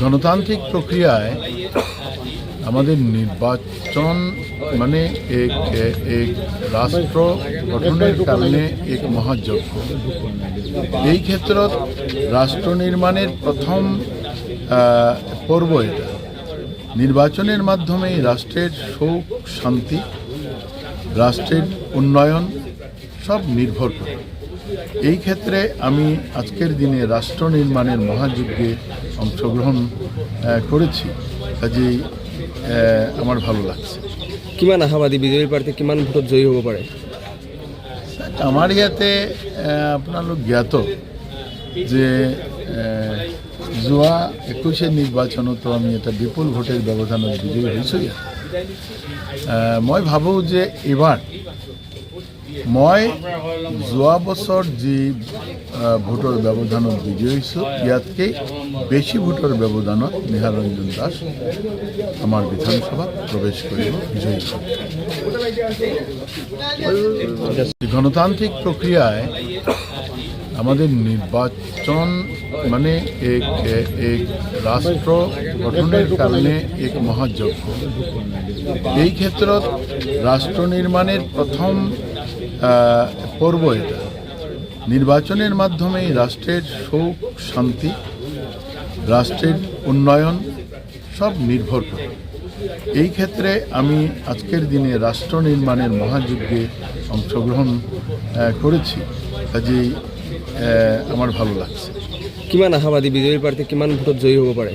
গণতান্ত্রিক প্রক্রিয়ায় আমাদের নির্বাচন মানে এক এক রাষ্ট্র গঠনের কারণে এক মহাযজ্ঞ। এই ক্ষেত্ৰত রাষ্ট্র নির্মাণের প্রথম পর্ব এটা। নির্বাচনের মাধ্যমে রাষ্ট্রের সুখ, শান্তি, রাষ্ট্রের উন্নয়ন সব নির্ভর করে। এই ক্ষেত্রে আমি আজকের দিনে ৰাষ্ট্ৰ নির্মাণের মহাযজ্ঞে অংশগ্রহণ করেছি। কাজেই আমার ভালো লাগছে। কিমান আশাবাদী বিজেপি প্ৰাৰ্থী কিমান ভোটত জয়ী হ'ব পাৰে? আমাৰ ইয়াতে আপোনালোক জ্ঞাত যে যোৱা একৈশে নিৰ্বাচনতো আমি এটা বিপুল ভোটের ব্যৱধানত বিজয়ী হৈছোঁ ইয়াত। মই ভাবোঁ যে এইবাৰ মই যোৱা বছৰ যি ভোটৰ ব্যৱধানত বিজয়ী হৈছোঁ, ইয়াতকৈ বেছি ভোটৰ ব্যৱধানত নিহাৰ ৰঞ্জন দাস আমাৰ বিধানসভাত প্ৰৱেশ কৰিব বিজয়ী হ'ব গণতান্ত্রিক প্রক্রিয়ায় আমাদের নির্বাচন মানে এক রাষ্ট্র গঠনের কারণে এক মহাযজ্ঞ। এই ক্ষেত্ৰত রাষ্ট্র নির্মাণের প্রথম পর্ব এটা। নির্বাচনের মাধ্যমে রাষ্ট্রের সুখ, শান্তি, রাষ্ট্রের উন্নয়ন সব নির্ভর করে। এই ক্ষেত্রে আমি আজকের দিনে রাষ্ট্র নির্মাণের মহাযজ্ঞে অংশগ্রহণ করেছি। কাজেই আমার ভালো লাগছে। কিমান আশাবাদী বিজয়ী প্ৰাৰ্থী কিমান ভোটত জয়ী হ'ব পাৰে?